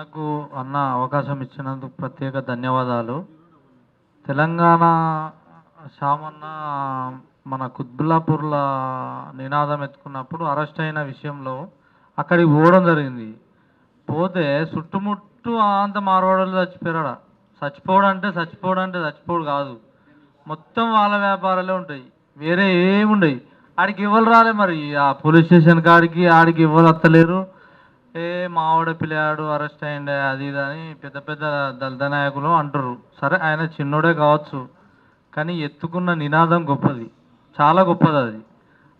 అన్న అవకాశం ఇచ్చినందుకు ప్రత్యేక ధన్యవాదాలు. తెలంగాణ షామన్న మన కుత్బుల్లాపూర్లో నినాదం ఎత్తుకున్నప్పుడు అరెస్ట్ అయిన విషయంలో అక్కడికి పోవడం జరిగింది. పోతే చుట్టుముట్టు అంత మార్వాడలు చచ్చిపోయాడ చచ్చిపోవడం అంటే చచ్చిపోవడం అంటే చచ్చిపోడు కాదు. మొత్తం వాళ్ళ వ్యాపారాలే ఉంటాయి. వేరే ఏముండయి. ఆడికి ఇవ్వరు రాలే మరి? ఆ పోలీస్ స్టేషన్ కాడికి ఆడికి ఇవ్వరు వస్తలేరు? ఏ మావాడ పిల్లాడు అరెస్ట్ అయ్యిండే అది ఇది అని పెద్ద పెద్ద దళిత నాయకులు అంటారు సరే ఆయన చిన్నోడే కావచ్చు కానీ ఎత్తుకున్న నినాదం గొప్పది. చాలా గొప్పది అది.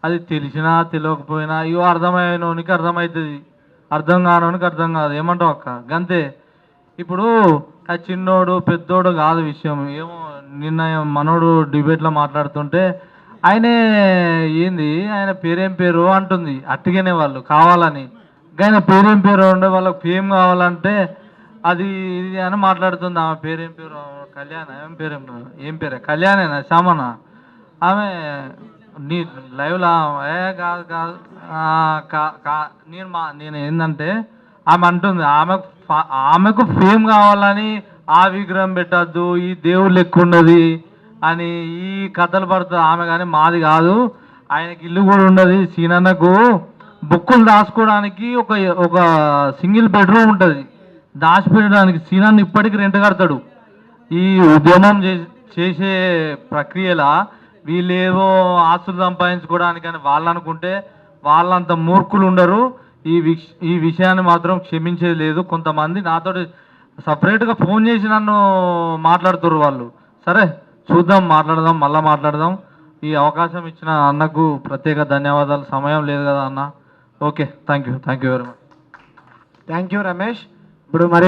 అది తెలిసినా తెలియకపోయినా ఇవో అర్థమైనోనికి అర్థమవుతుంది అర్థం కానోనికి అర్థం కాదు. ఏమంటావు అక్క? గంతే. ఇప్పుడు ఆ చిన్నోడు పెద్దోడు కాదు విషయం. ఏమో నిన్న మనోడు డిబేట్లో మాట్లాడుతుంటే ఆయనే ఏంది ఆయన పేరేం పేరు అంటుంది. అట్టుగానే వాళ్ళు కావాలని. కానీ పేరేం పేరు ఉండే వాళ్ళకి ఫేమ్ కావాలంటే అది ఇది అని మాట్లాడుతుంది. ఆమె పేరేం పేరు? కళ్యాణ. ఏం పేరేం ఏం పేరే? కళ్యాణేనా? శ్యామన? ఆమె నీ లైవ్లో ఏ కాదు కాదు. కా- కా- నేను మా నేను ఏంటంటే ఆమె అంటుంది ఆమె ఆమెకు ఫేమ్ కావాలని ఆ విగ్రహం పెట్టద్దు ఈ దేవుళ్ళు ఎక్కువ అని ఈ కథలు పడుతుంది. ఆమె కానీ మాది కాదు. ఆయనకి ఇల్లు కూడా ఉండదు సీనన్నకు బుక్కులు దాచుకోవడానికి ఒక ఒక సింగిల్ బెడ్రూమ్ ఉంటుంది. దాచిపెట్టడానికి సీనాన్ని ఇప్పటికి రెంట్ కడతాడు. ఈ ఉద్యమం చే- చేసే ప్రక్రియలా వీళ్ళేవో ఆస్తులు సంపాదించుకోవడానికని వాళ్ళు అనుకుంటే వాళ్ళంత మూర్ఖులు ఉండరు. ఈ విష్ ఈ విషయాన్ని మాత్రం క్షమించేది లేదు. కొంతమంది నాతో సపరేట్గా ఫోన్ చేసి నన్ను మాట్లాడుతున్నారు వాళ్ళు. సరే చూద్దాం మాట్లాడదాం మళ్ళీ మాట్లాడదాం. ఈ అవకాశం ఇచ్చిన అన్నకు ప్రత్యేక ధన్యవాదాలు. సమయం లేదు కదా అన్న. Okay thank you thank you very much. Thank you Ramesh. ఇప్పుడు మరి